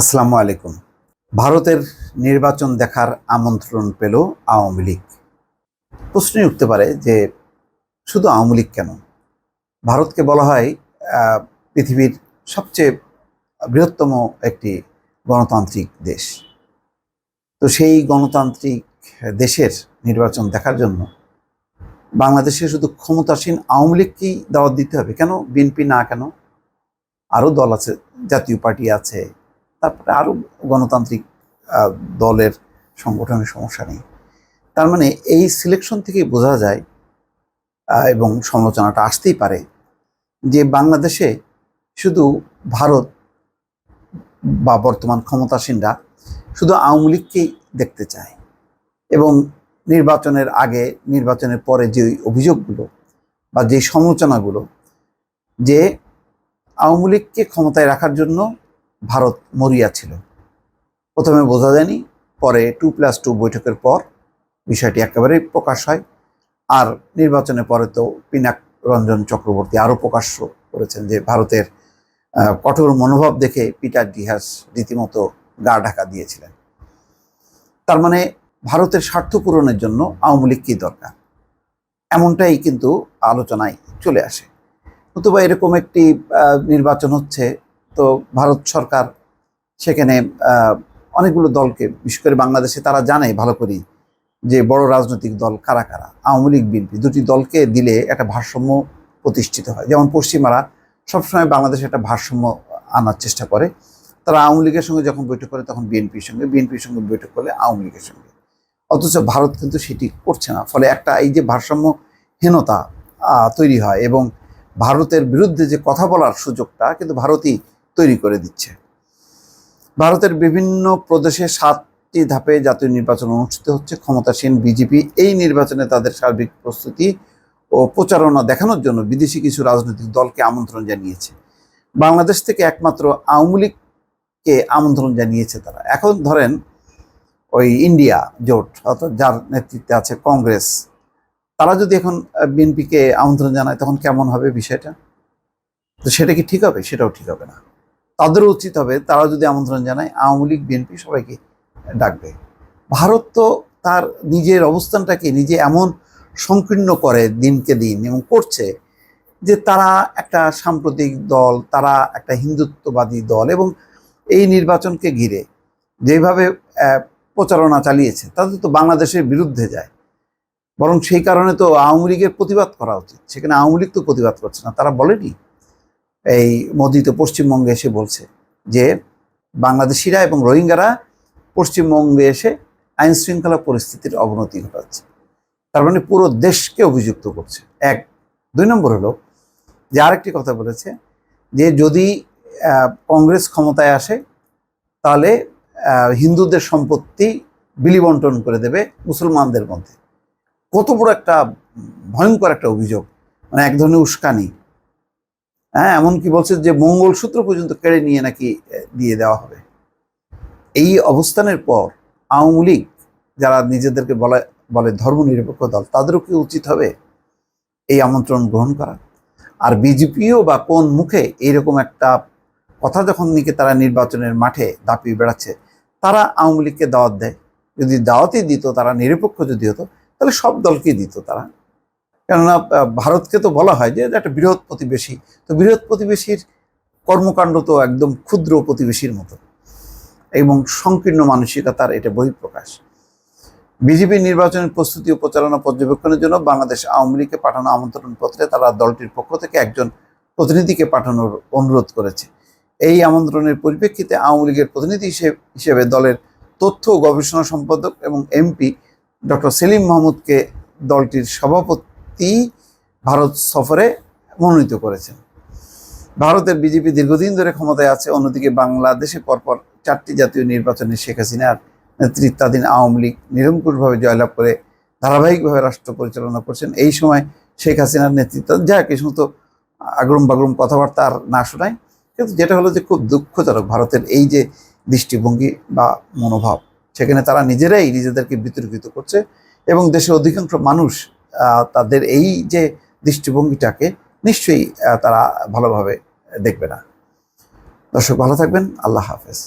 আসসালামু আলাইকুম। ভারতের নির্বাচন দেখার আমন্ত্রণ পেল আওয়ামী লীগ। প্রশ্নই উঠতে পারে যে শুধু আওয়ামী লীগ কেন? ভারতকে বলা হয় পৃথিবীর সবচেয়ে বৃহত্তম একটি গণতান্ত্রিক দেশ। তো সেই গণতান্ত্রিক দেশের নির্বাচন দেখার জন্য বাংলাদেশে শুধু ক্ষমতাসীন আওয়ামী লীগকেই দাওয়াত দিতে হবে। কেন? বিএনপি না কেন? আরও দল আছে, জাতীয় পার্টি আছে তারপরে আরও গণতান্ত্রিক দলের সংগঠনের সমস্যা নেই। তার মানে এই সিলেকশন থেকেই বোঝা যায় এবং সমালোচনাটা আসতেই পারে যে বাংলাদেশে শুধু ভারত বা বর্তমান ক্ষমতাসীনরা শুধু আওয়ামী লীগকেই দেখতে চায় এবং নির্বাচনের আগে, নির্বাচনের পরে যে অভিযোগগুলো বা যে সমালোচনাগুলো যে আওয়ামী লীগকে ক্ষমতায় রাখার জন্য ভারত মরিয়া ছিল। প্রথমে বোঝা যায়নি, পরে টু প্লাস টু বৈঠকের পর বিষয়টি একেবারেই প্রকাশ হয়। আর নির্বাচনের পরে তো পিনাক রঞ্জন চক্রবর্তী আরও প্রকাশ করেছেন যে ভারতের কঠোর মনোভাব দেখে পিটার ডিহাস রীতিমতো গা ঢাকা দিয়েছিলেন। তার মানে ভারতের স্বার্থ পূরণের জন্য আওয়ামী লীগ কি দরকার? এমনটাই কিন্তু আলোচনায় চলে আসে। নতুবা এরকম একটি নির্বাচন হচ্ছে তো ভারত সরকার সেখানে অনেকগুলো দলকে, বিশেষ করে বাংলাদেশে তারা জানে ভালো করেই যে বড় রাজনৈতিক দল কারা কারা। আওয়ামী লীগ, বিএনপি দুটি দলকে দিলে একটা ভারসাম্য প্রতিষ্ঠিত হয়। যেমন পশ্চিমারা সবসময় বাংলাদেশে একটা ভারসাম্য আনার চেষ্টা করে। তারা আওয়ামী লীগের সঙ্গে যখন বৈঠক করে তখন বিএনপির সঙ্গে বিএনপির সঙ্গে বৈঠক করলে আওয়ামী লীগের সঙ্গে। অথচ ভারত কিন্তু সেটি করছে না। ফলে একটা এই যে ভারসাম্যহীনতা তৈরি হয় এবং ভারতের বিরুদ্ধে যে কথা বলার সুযোগটা কিন্তু ভারতই তৈরি করে দিচ্ছে। ভারতের বিভিন্ন প্রদেশে সাতটি ধাপে জাতীয় নির্বাচন অনুষ্ঠিত হচ্ছে। ক্ষমতাসীন বিজেপি এই নির্বাচনে তাদের সার্বিক প্রস্তুতি ও প্রচারণা দেখানোর জন্য বিদেশি কিছু রাজনৈতিক দলকে আমন্ত্রণ জানিয়েছে। বাংলাদেশ থেকে একমাত্র আওয়ামী লীগকে আমন্ত্রণ জানিয়েছে তারা। এখন ধরেন ওই ইন্ডিয়া জোট, অর্থাৎ যার নেতৃত্বে আছে কংগ্রেস, তারা যদি এখন বিএনপিকে আমন্ত্রণ জানায়, তখন কেমন হবে বিষয়টা? তো সেটা কি ঠিক হবে? সেটাও ঠিক হবে না। তাদেরও উচিত হবে, তারা যদি আমন্ত্রণ জানায়, আওয়ামী লীগ, বিএনপি সবাইকে ডাকবে। ভারত তো তার নিজের অবস্থানটাকে নিজে এমন সংকীর্ণ করে দিনকে দিন এবং করছে যে তারা একটা সাম্প্রতিক দল, তারা একটা হিন্দুত্ববাদী দল এবং এই নির্বাচনকে ঘিরে যেভাবে প্রচারণা চালিয়েছে তাদের তো বাংলাদেশের বিরুদ্ধে যায়। বরং সেই কারণে তো আওয়ামী লীগের প্রতিবাদ করা উচিত। সেখানে আওয়ামী লীগ তো প্রতিবাদ করছে না, তারা বলেনি? এই মোদি তো পশ্চিমবঙ্গে এসে বলছে যে বাংলাদেশিরা এবং রোহিঙ্গারা পশ্চিমবঙ্গে এসে আইন শৃঙ্খলা পরিস্থিতির অবনতি ঘটাচ্ছে। তার মানে পুরো দেশকে অভিযুক্ত করছে। এক। দুই নম্বর হলো যে আরেকটি কথা বলেছে যে যদি কংগ্রেস ক্ষমতায় আসে, তাহলে হিন্দুদের সম্পত্তি বিলিবন্টন করে দেবে মুসলমানদের মধ্যে। কত বড় একটা ভয়ঙ্কর একটা অভিযোগ মানে এক ধরনের উস্কানি। হ্যাঁ এমনকি বলছে যে মঙ্গলসূত্র পর্যন্ত কেড়ে নিয়ে নাকি দিয়ে দেওয়া হবে। এই অবস্থানের পর আওয়ামী লীগ, যারা নিজেদেরকে বলে বলে ধর্মনিরপেক্ষ দল, তাদেরও কি উচিত হবে এই আমন্ত্রণ গ্রহণ করা? আর বিজেপিও বা কোন মুখে এইরকম একটা কথা যখন নিকে তারা নির্বাচনের মাঠে দাপিয়ে বেড়াচ্ছে, তারা আওয়ামী লীগকে দাওয়াত দেয়। যদি দাওয়াতই দিত, তারা নিরপেক্ষ যদি হতো, তাহলে সব দলকেই দিত তারা। কেননা ভারতকে তো বলা হয় যে একটা বৃহৎ প্রতিবেশী। তো বৃহৎ প্রতিবেশীর কর্মকাণ্ড তো একদম ক্ষুদ্র প্রতিবেশীর মতো। এবং সংকীর্ণ মানসিকতার এটা বহিঃপ্রকাশ। বিজেপি নির্বাচনের প্রস্তুতি ও প্রচারণা পর্যবেক্ষণের জন্য বাংলাদেশ আওয়ামী লীগকে পাঠানো আমন্ত্রণ পত্রে তারা দলটির পক্ষ থেকে একজন প্রতিনিধিকে পাঠানোর অনুরোধ করেছে। এই আমন্ত্রণের পরিপ্রেক্ষিতে আওয়ামী লীগের প্রতিনিধি হিসেবে দলের তথ্য গবেষণা সম্পাদক এবং এমপি ডক্টর সেলিম মাহমুদকে দলটির সভাপতি ভারত সফরে মনোনীত করেছেন। ভারতের বিজেপি দীর্ঘদিন ধরে ক্ষমতায় আছে, অন্যদিকে বাংলাদেশে পরপর চারটি জাতীয় নির্বাচনে শেখ হাসিনার নেতৃত্বাধীন আওয়ামী লীগ নিরঙ্কুশভাবে জয়লাভ করে ধারাবাহিকভাবে রাষ্ট্র পরিচালনা করছেন। এই সময় শেখ হাসিনার নেতৃত্ব যা এই সমস্ত আগরম বাগরম কথাবার্তা আর না শোনায়। কিন্তু যেটা হলো যে খুব দুঃখজনক, ভারতের এই যে দৃষ্টিভঙ্গি বা মনোভাব, সেখানে তারা নিজেরাই নিজেদেরকে বিতর্কিত করছে এবং দেশের অধিকাংশ মানুষ তাদের এই যে দৃষ্টিভঙ্গিটাকে নিশ্চয়ই তারা ভালোভাবে দেখবে না। দর্শক ভালো থাকবেন। আল্লাহ হাফেজ।